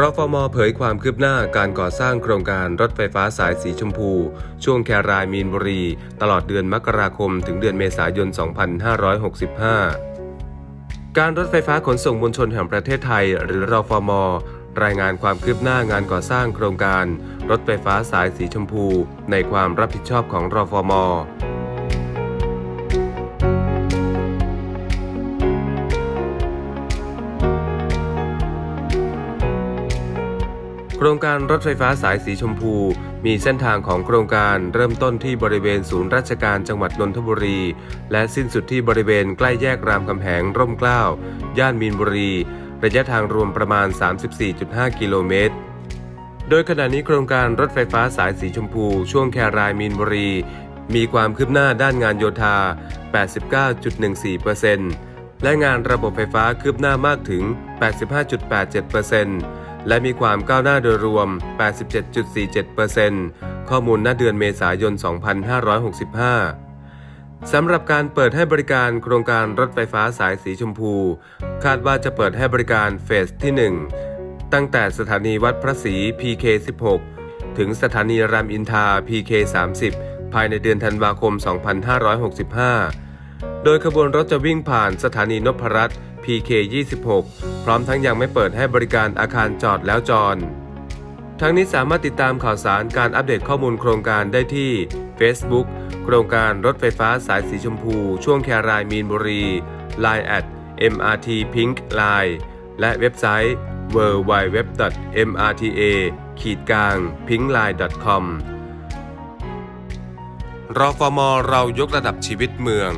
รฟมเผยความคืบหน้าการก่อสร้างโครงการรถไฟฟ้าสายสีชมพู ช่วงแครายมีนบุรี ตลอดเดือนมกราคมถึงเดือนเมษายน 2565 การรถไฟฟ้าขนส่งมวลชนแห่งประเทศไทย หรือรฟม รายงานความคืบหน้างานก่อสร้างโครงการ รถไฟฟ้าสายสีชมพู ในความรับผิดชอบของรฟม โครงการรถไฟฟ้าสายสีชมพู มีเส้นทางของโครงการเริ่มต้นที่บริเวณศูนย์ราชการจังหวัดนนทบุรี และสิ้นสุดที่บริเวณใกล้แยกรามคำแหงร่มเกล้า ย่านมีนบุรี ระยะทางรวมประมาณ 34.5 กิโลเมตรโดยขณะนี้โครงการรถไฟฟ้าสายสีชมพู ช่วงแครายมีนบุรี มีความคืบหน้าด้านงานโยธา 89.14%และงานระบบไฟฟ้าคืบหน้ามากถึง 85.87% และมีความก้าวหน้าโดยรวม 87.47%ข้อมูลณเดือนเมษายน 2565 สำหรับการเปิดให้บริการโครงการรถไฟฟ้าสายสีชมพู คาดว่าจะเปิดให้บริการเฟสที่ 1 ตั้งแต่สถานีวัดพระศรี PK 16 ถึงสถานีรามอินทรา PK 30 ภายในเดือนธันวาคม 2565 โดยขบวนรถจะวิ่งผ่านสถานีนพรัตน์ PK 26 พร้อมทั้งยังไม่เปิดให้บริการอาคารจอดแล้วจอดทั้งนี้สามารถติดตามข่าวสารการอัปเดตข้อมูลโครงการได้ที่ Facebook โครงการรถไฟฟ้าสายสีชมพู ช่วงแครายมีนบุรี Line at MRT Pink Line และเว็บไซต์ www.mrta ขีดกลาง pinkline.com รอฟมเรายกระดับชีวิตเมือง